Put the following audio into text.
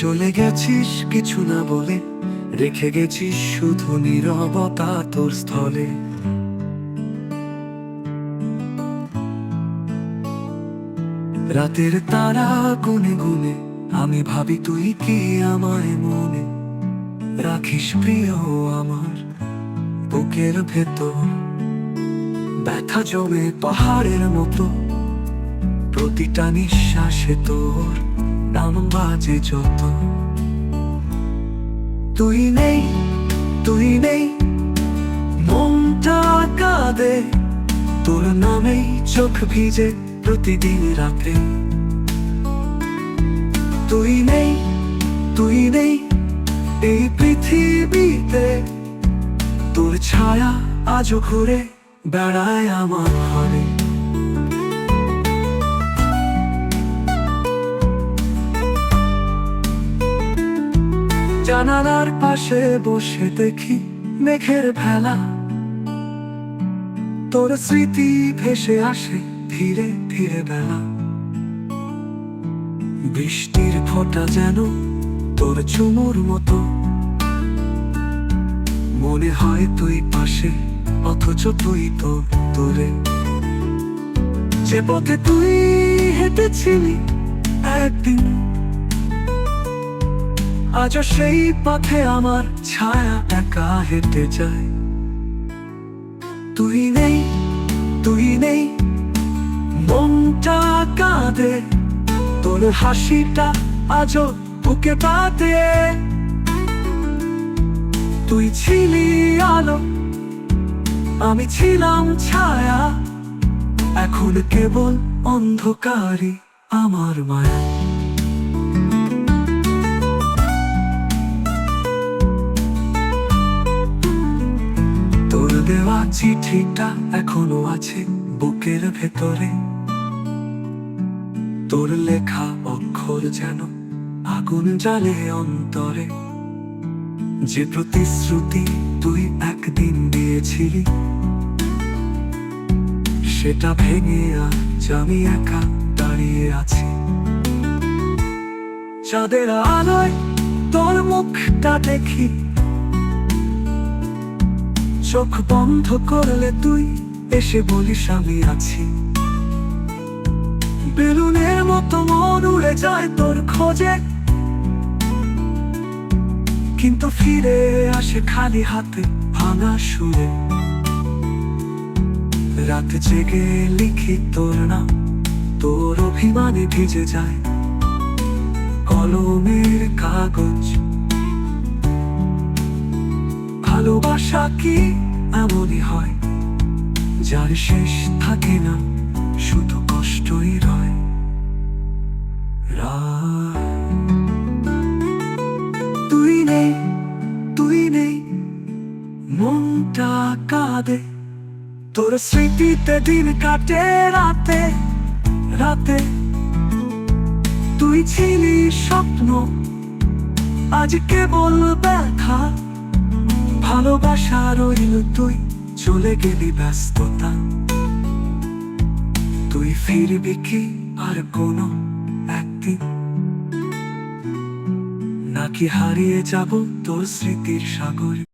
চলে গেছিস কিছু না বলে, রেখে গেছিস শুধু নিরবতা তোর স্থলে। রাতের তারা গুনে গুনে, আমি ভাবি তুই কি আমায় মনে। রাখিস প্রিয় আমার বুকের ভেতর, ব্যথা জমে পাহাড়ের মতো। প্রতিটা নিঃশ্বাসে তোর নাম বাজে যত। তুই নেই তুই নেই, মনটা কাঁদে। তোর নামেই চোখ ভিজে প্রতিদিন রাতে। তুই নেই তুই নেই, এই পৃথিবীতে। তোর ছায়া আজও ঘুরে বেড়ায় আমার ঘরে। জানালার পাশে বসে দেখি মেঘের ভেলা। তোর স্মৃতি ভেসে আসে ধীরে ধীরে বেলা। বৃষ্টির ফোঁটা যেন তোর চুমুর মতো। মনে হয় তুই পাশে, অথচ তুই তো দূরে। যে পথে তুই হেঁটেছিলি একদিন আজও সেই পথে আমার ছায়া একা হেঁটে যায়। তুই নেই তুই নেই, মনটা কাঁদে, তোর হাসিটা আজও বুকে পাতে তুই ছিলি আলো, আমি ছিলাম ছায়া, এখন কেবল অন্ধকারই আমার মায়া। চিঠিটা এখনও আছে বুকের ভেতরে। তোর লেখা অক্ষর যেন আগুন জ্বালে অন্তরে। যে প্রতিশ্রুতি তুই একদিন দিয়েছিলি, সেটা ভেঙে আজ আমি একা দাঁড়িয়ে আছি। চাঁদের আলোয় তোর মুখটা দেখি চোখ বন্ধ করলে তুই এসে বলিস, আমি আছি। বেলুনের মতো মন উড়ে যায় তোর খোঁজে। কিন্তু ফিরে আসে খালি হাতে ভাঙা সুরে। রাত জেগে লিখি তোর নাম, তোর অভিমানে ভিজে যায়। কলমের কাগজ ভালোবাসা কি এমনই হয়? যার শেষ থাকে না, শুধু কষ্টই রয়। তুই নেই তুই নেই, মনটা কাঁদে। তোর স্মৃতিতে দিন কাটে রাতে রাতে। তুই ছিলি স্বপ্ন, আজ কেবল ব্যথা। ভালোবাসা রইল তুই, চলে গেলি ব্যস্ততা। তুই ফিরবি কি আর কোনো একদিন? নাকি হারিয়ে যাব তোর স্মৃতির সাগর?